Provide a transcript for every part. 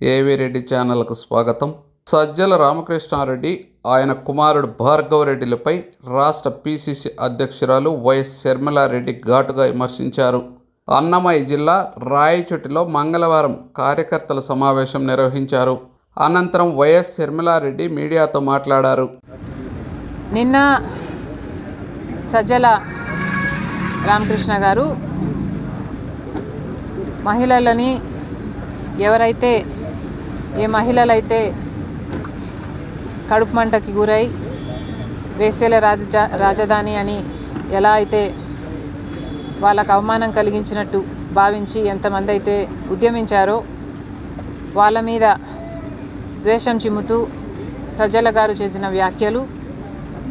ఏవి రెడ్డి ఛానల్కు స్వాగతం? సజ్జల రామకృష్ణారెడ్డి ఆయన కుమారుడు భార్గవరెడ్డిలపై రాష్ట్ర పిసిసి అధ్యక్షురాలు వైఎస్ శర్మిలారెడ్డి ఘాటుగా విమర్శించారు. అన్నమయ్య జిల్లా రాయచోటిలో మంగళవారం కార్యకర్తల సమావేశం నిర్వహించారు. అనంతరం వైఎస్ శర్మిలారెడ్డి మీడియాతో మాట్లాడారు. నిన్న సజ్జల రామకృష్ణ గారు మహిళలని ఎవరైతే ఏ మహిళలైతే కడుపు మంటకి గురై వేసేల రాజ రాజధాని అని ఎలా అయితే వాళ్ళకు అవమానం కలిగించినట్టు భావించి ఎంతమంది అయితే ఉద్యమించారో వాళ్ళ మీద ద్వేషం చిమ్ముతూ సజ్జల గారు చేసిన వ్యాఖ్యలు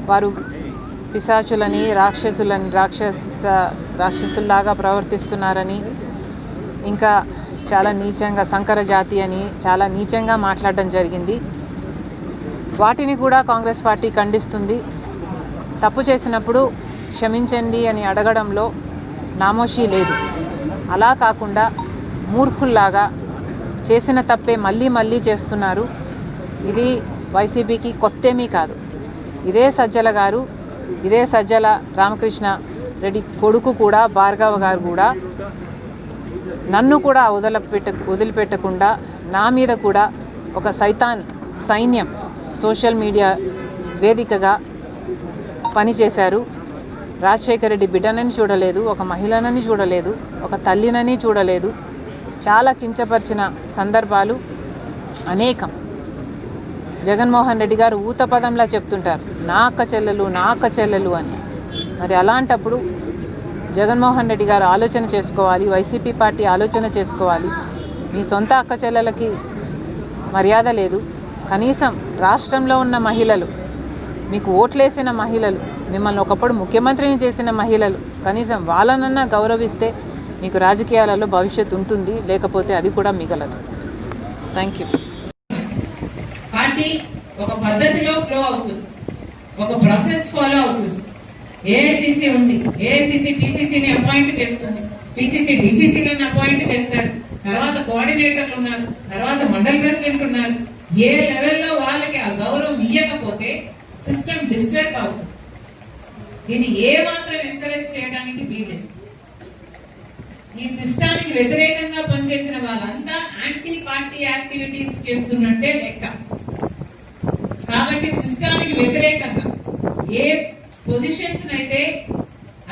వారు పిశాచులని రాక్షసులని రాక్షస రాక్షసుల్లాగా ప్రవర్తిస్తున్నారని ఇంకా చాలా నీచంగా సంకర జాతి అని చాలా నీచంగా మాట్లాడడం జరిగింది. వాటిని కూడా కాంగ్రెస్ పార్టీ ఖండిస్తుంది. తప్పు చేసినప్పుడు క్షమించండి అని అడగడంలో నామోషీ లేదు. అలా కాకుండా మూర్ఖుల్లాగా చేసిన తప్పే మళ్ళీ మళ్ళీ చేస్తున్నారు. ఇది వైసీపీకి కొత్తేమీ కాదు. ఇదే సజ్జల గారు ఇదే సజ్జల రామకృష్ణ రెడ్డి కొడుకు కూడా భార్గవ గారు కూడా నన్ను కూడా వదలపెట్ట వదిలిపెట్టకుండా నా మీద కూడా ఒక సైతాన్ సైన్యం సోషల్ మీడియా వేదికగా పనిచేశారు. రాజశేఖర రెడ్డి బిడ్డనని చూడలేదు ఒక మహిళనని చూడలేదు ఒక తల్లినని చూడలేదు. చాలా కించపరిచిన సందర్భాలు అనేకం. జగన్మోహన్ రెడ్డి గారు ఊత పదంలా చెప్తుంటారు నా అక్క చెల్లెలు నా అక్క చెల్లెలు అని. మరి అలాంటప్పుడు జగన్మోహన్ రెడ్డి గారు ఆలోచన చేసుకోవాలి వైసీపీ పార్టీ ఆలోచన చేసుకోవాలి. మీ సొంత అక్క చెల్లెలకి మర్యాద లేదు. కనీసం రాష్ట్రంలో ఉన్న మహిళలు మీకు ఓట్లేసిన మహిళలు మిమ్మల్ని ఒకప్పుడు ముఖ్యమంత్రిని చేసిన మహిళలు కనీసం వాళ్ళనన్నా గౌరవిస్తే మీకు రాజకీయాలలో భవిష్యత్తు ఉంటుంది. లేకపోతే అది కూడా మిగలదు. థ్యాంక్ యూ పార్టీ ఒక పద్ధతిలో ఫ్లో అవుతుంది. ఒక ప్రాసెస్ ఫాలో అవుతుంది. ఏఐసిసి ఉంది. ఏఐసిసి పిసిసిని అపాయింట్ చేస్తుంది. పిసిసి డిసిసిలను అపాయింట్ చేస్తారు. తర్వాత కోఆర్డినేటర్లు ఉన్నారు. తర్వాత మండల ప్రెసిడెంట్ ఉన్నారు. ఏ లెవెల్లో వాళ్ళకి ఆ గౌరవం ఇవ్వకపోతే సిస్టమ్ డిస్టర్బ్ అవుతుంది. దీన్ని ఏ మాత్రం ఎంకరేజ్ చేయడానికి వీలేదు ఈ సిస్టానికి వ్యతిరేకంగా పనిచేసిన వాళ్ళంతా యాంటీ పార్టీ యాక్టివిటీస్ చేస్తున్నట్టే లెక్క. కాబట్టి సిస్టానికి వ్యతిరేకంగా ఏ పొజిషన్స్ అయితే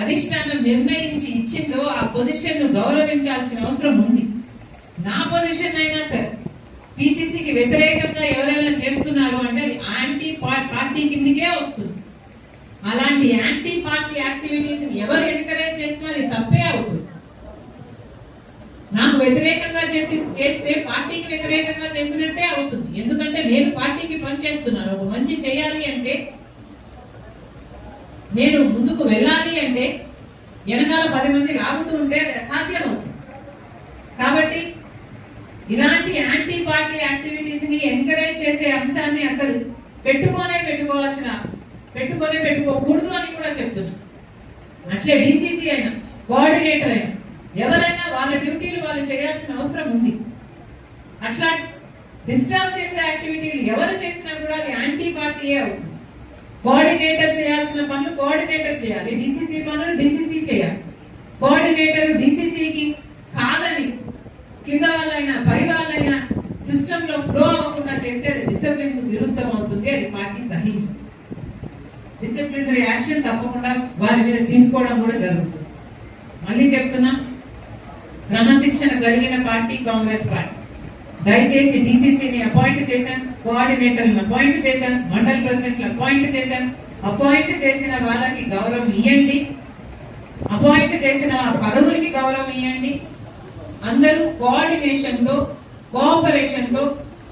అధిష్టానం నిర్ణయించి ఇచ్చిందో ఆ పొజిషన్ను గౌరవించాల్సిన అవసరం ఉంది. నా పొజిషన్ అయినా సరే పిసిసికి వ్యతిరేకంగా ఎవరైనా చేస్తున్నారు అంటే అది యాంటీ పార్టీ కిందకే వస్తుంది. అలాంటి యాంటీ పార్టీ యాక్టివిటీస్ ఎవరు ఎంకరేజ్ చేస్తున్నా అది తప్పే అవుతుంది. నాకు వ్యతిరేకంగా చేసి చేస్తే పార్టీకి వ్యతిరేకంగా చేసినట్టే అవుతుంది. ఎందుకంటే నేను పార్టీకి పనిచేస్తున్నాను. ఒక మంచి చేయాలి అంటే నేను ముందుకు వెళ్ళాలి అంటే వెనకాల పది మంది లాగుతూ ఉంటే అది అసాధ్యం కాబట్టి ఇలాంటి యాంటీ పార్టీ యాక్టివిటీస్ని ఎంకరేజ్ చేసే అంశాన్ని అసలు పెట్టుకోనే పెట్టుకోవాల్సిన పెట్టుకోనే పెట్టుకోకూడదు అని కూడా చెప్తున్నా. అట్లే డిసిసి అయినా కోఆర్డినేటర్ అయినా ఎవరైనా వాళ్ళ డ్యూటీలు వాళ్ళు చేయాల్సిన అవసరం ఉంది. అట్లా డిస్టర్బ్ చేసే యాక్టివిటీలు ఎవరు చేసినా కూడా అది యాంటీ పార్టీయే అవుతుంది. కోఆర్డినేటర్ చేయాల్సిన పనులు కోఆర్డినేటర్ చేయాలి. డిసిసి పనులు డిసిసి చేయాలి. కోఆర్డినేటర్ డిసిసికి కాదని కింద వాళ్ళైనా పై వాళ్ళైనా సిస్టమ్లో ఫ్లో అవ్వకుండా చేస్తే అది డిసిప్లిన్ విరుద్ధం అవుతుంది అది పార్టీ సహించదు. డిసిప్లినరీ యాక్షన్ తప్పకుండా వారి మీద తీసుకోవడం కూడా జరుగుతుంది. మళ్ళీ చెప్తున్నా క్రమశిక్షణ కలిగిన పార్టీ కాంగ్రెస్ పార్టీ. దయచేసి డిసిసిని అపాయింట్ చేశాను కోఆర్డినేటర్లను అపాయింట్ చేశాను మండల్ ప్రెసిడెంట్లు అపాయింట్ చేశాను అపాయింట్ చేసిన వాళ్ళకి గౌరవం ఇవ్వండి అపాయింట్ చేసిన పదవులకి గౌరవం ఇవ్వండి అందరూ కోఆర్డినేషన్తో కోఆపరేషన్తో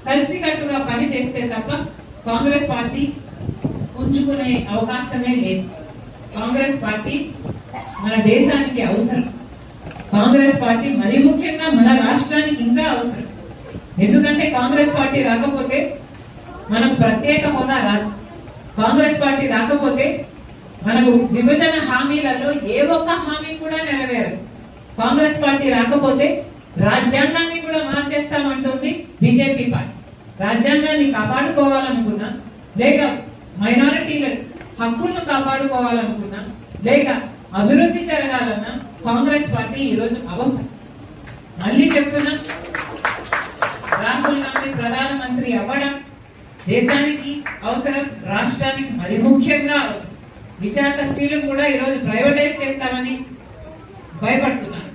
కలిసికట్టుగా పని చేస్తే తప్ప కాంగ్రెస్ పార్టీ ఉంచుకునే అవకాశమే లేదు. కాంగ్రెస్ పార్టీ మన దేశానికి అవసరం. కాంగ్రెస్ పార్టీ మరి ముఖ్యంగా మన రాష్ట్రానికి ఇంకా అవసరం. ఎందుకంటే కాంగ్రెస్ పార్టీ రాకపోతే మనం ప్రత్యేక హోదా రాదు కాంగ్రెస్ పార్టీ రాకపోతే మనకు విభజన హామీలలో ఏ ఒక్క హామీ కూడా నెరవేరదు. కాంగ్రెస్ పార్టీ రాకపోతే రాజ్యాంగాన్ని కూడా మార్చేస్తామంటుంది బీజేపీ బీజేపీ పార్టీ. రాజ్యాంగాన్ని కాపాడుకోవాలనుకున్నా లేక మైనారిటీల హక్కులను కాపాడుకోవాలనుకున్నా లేక అభివృద్ధి జరగాలన్నా కాంగ్రెస్ పార్టీ ఈరోజు అవసరం. మళ్ళీ చెప్తున్నా రాహుల్ గాంధీ ప్రధానమంత్రి అవ్వడం దేశానికి అవసరం రాష్ట్రానికి మరి ముఖ్యంగా అవసరం. విశాఖ స్టీల్ కూడా ఈరోజు ప్రైవేటైజ్ చేస్తామని భయపడుతున్నారు.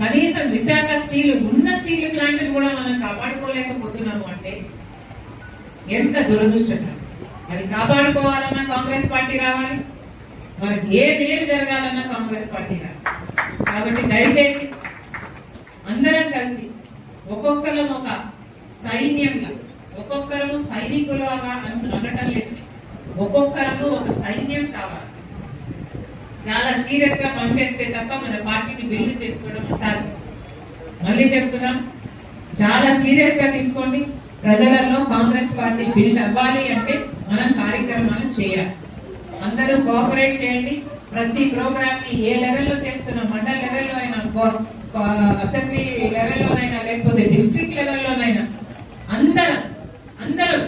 కనీసం విశాఖ స్టీల్ ఉన్న స్టీల్ ప్లాంట్ కూడా మనం కాపాడుకోలేకపోతున్నాము అంటే ఎంత దురదృష్టకరం. అది కాపాడుకోవాలన్నా కాంగ్రెస్ పార్టీ రావాలి. మనకి ఏ మేలు జరగాలన్నా కాంగ్రెస్ పార్టీ రావాలి. కాబట్టి దయచేసి అందరం కలిసి ఒక్కొక్కరం ఒక సైన్యంగా ఒక్కొక్కరము సైనికులుగా అనటం లేదు. ఒక్కొక్కరము ఒక సైన్యం కావాలి. చాలా సీరియస్గా పనిచేస్తే తప్ప మన పార్టీని బిల్డ్ చేసుకోవడం అసాధ్యం. మళ్ళీ చెప్తున్నాం చాలా సీరియస్గా తీసుకోండి. ప్రజలలో కాంగ్రెస్ పార్టీ బిల్డ్ అవ్వాలి అంటే మనం కార్యక్రమాలు చేయాలి. అందరూ కోఆపరేట్ చేయండి. ప్రతి ప్రోగ్రామ్ని ఏ లెవెల్లో చేస్తున్నాం మండల లెవెల్లో అయినా అసెంబ్లీ లెవెల్లోనైనా లేకపోతే డిస్ట్రిక్ట్ లెవెల్లోనైనా అందరం అందరూ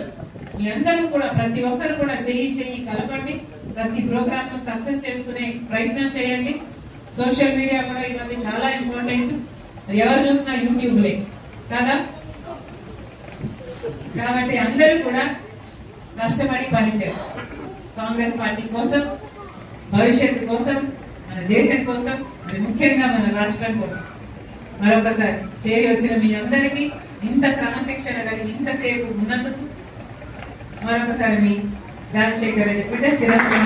మీ అందరూ కూడా ప్రతి ఒక్కరు కూడా చెయ్యి చెయ్యి కలపండి. ప్రతి ప్రోగ్రామ్ను సక్సెస్ చేసుకునే ప్రయత్నం చేయండి. సోషల్ మీడియా కూడా ఈ మధ్య చాలా ఇంపార్టెంట్. ఎవరు చూసినా యూట్యూబ్ లే కదా? కాబట్టి అందరూ కూడా కష్టపడి పనిచేస్తారు కాంగ్రెస్ పార్టీ కోసం భవిష్యత్తు కోసం మన దేశం కోసం ముఖ్యంగా మన రాష్ట్రం కోసం. మరొకసారి చేరి వచ్చిన మీ అందరికీ ఇంత క్రమశిక్షణ కలిగి ఇంతసేపు ఉన్నందుకు మరొకసారి మీ రాజశేఖర రెడ్డి బిడ్డ శిరస్సు